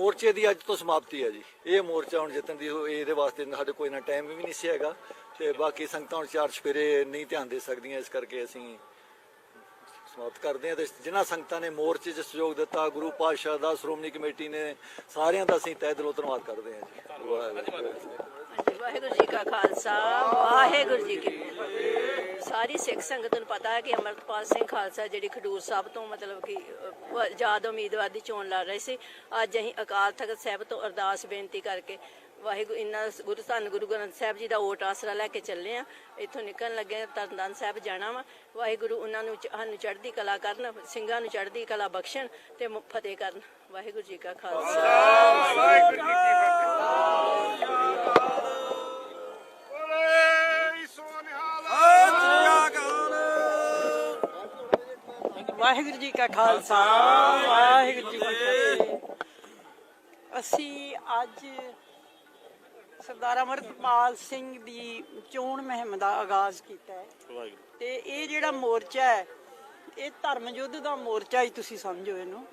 ਮੋਰਚੇ ਦੀ ਅੱਜ ਤੋਂ ਸਮਾਪਤੀ ਹੈ ਜੀ। ਇਹ ਮੋਰਚਾ ਹੁਣ ਜਿੱਤਣ ਦੀ ਹੋ- ਇਹਦੇ ਵਾਸਤੇ ਸਾਡੇ ਕੋਈ ਨਾ ਟਾਈਮ ਵੀ ਨਹੀਂ ਸੀ ਹੈਗਾ। ਤੇ ਬਾਕੀ ਸੰਗਤਾਂ ਹੁਣ ਚਾਰ ਚਫੇਰੇ ਨਹੀਂ ਧਿਆਨ ਦੇ ਸਕਦੀਆਂ ਇਸ ਕਰਕੇ ਅਸੀਂ ਸਮਾਪਤ ਕਰਦੇ ਹਾਂ। ਤੇ ਜਿਨ੍ਹਾਂ ਸੰਗਤਾਂ ਨੇ ਮੋਰਚੇ 'ਚ ਸਹਿਯੋਗ ਦਿੱਤਾ ਗੁਰੂ ਪਾਤਸ਼ਾਹ ਦਾ ਸ਼੍ਰੋਮਣੀ ਕਮੇਟੀ ਨੇ ਸਾਰਿਆਂ ਦਾ ਅਸੀਂ ਤਹਿ ਦਿਲੋਂ ਧੰਨਵਾਦ ਕਰਦੇ ਹਾਂ ਜੀ। ਵਾਹਿਗੁਰੂ ਜੀ ਕਾ ਖਾਲਸਾ। ਵਾਹਿਗੁਰੂ ਜੀ ਕੀ ਫਤਿਹ। ਸਾਰੀ ਸਿੱਖ ਸੰਗਤ ਨੂੰ ਪਤਾ ਹੈ ਕਿ ਅਮਰਪਾਲ ਸਿੰਘ ਖਾਲਸਾ ਜਿਹੜੀ ਖਡੂਰ ਸਾਹਿਬ ਤੋਂ ਮਤਲਬ ਕਿ ਆਜ਼ਾਦ ਉਮੀਦਵਾਰ ਦੀ ਚੋਣ ਲੜ ਰਹੇ ਸੀ। ਅੱਜ ਅਸੀਂ ਅਕਾਲ ਤਖਤ ਸਾਹਿਬ ਤੋਂ ਅਰਦਾਸ ਬੇਨਤੀ ਕਰਕੇ ਵਾਹਿਗੁਰੂ ਇੰਨਾ ਗੁਰੂ ਧੰਨ ਗੁਰੂ ਗ੍ਰੰਥ ਸਾਹਿਬ ਜੀ ਦਾ ਓਟ ਆਸਰਾ ਲੈ ਕੇ ਚੱਲੇ ਆ ਇੱਥੋਂ ਨਿਕਲਣ ਲੱਗੇ ਹਾਂ, ਤਰਨਤਾਰਨ ਸਾਹਿਬ ਜਾਣਾ ਵਾ। ਵਾਹਿਗੁਰੂ ਉਹਨਾਂ ਨੂੰ ਸਾਨੂੰ ਚੜ੍ਹਦੀ ਕਲਾ ਕਰਨ ਸਿੰਘਾਂ ਨੂੰ ਚੜ੍ਹਦੀ ਕਲਾ ਬਖਸ਼ਣ ਤੇ ਫਤਿਹ ਕਰਨ। ਵਾਹਿਗੁਰੂ ਜੀ ਕਾ ਖਾਲਸਾ। ਵਾਹਿਗੁਰੂ ਜੀ ਕਾ ਖਾਲਸਾ ਵਾਹਿਗੁਰੂ ਜੀ ਕੀ ਫਤਿਹ। ਅਸੀਂ ਅੱਜ ਸਰਦਾਰ ਅਮਰਪਾਲ ਸਿੰਘ ਦੀ ਚੋਣ ਮੁਹਿੰਮ ਦਾ ਆਗਾਜ਼ ਕੀਤਾ ਹੈ। ਤੇ ਇਹ ਜਿਹੜਾ ਮੋਰਚਾ ਹੈ ਇਹ ਧਰਮ ਯੁੱਧ ਦਾ ਮੋਰਚਾ ਹੀ ਤੁਸੀਂ ਸਮਝੋ ਇਹਨੂੰ।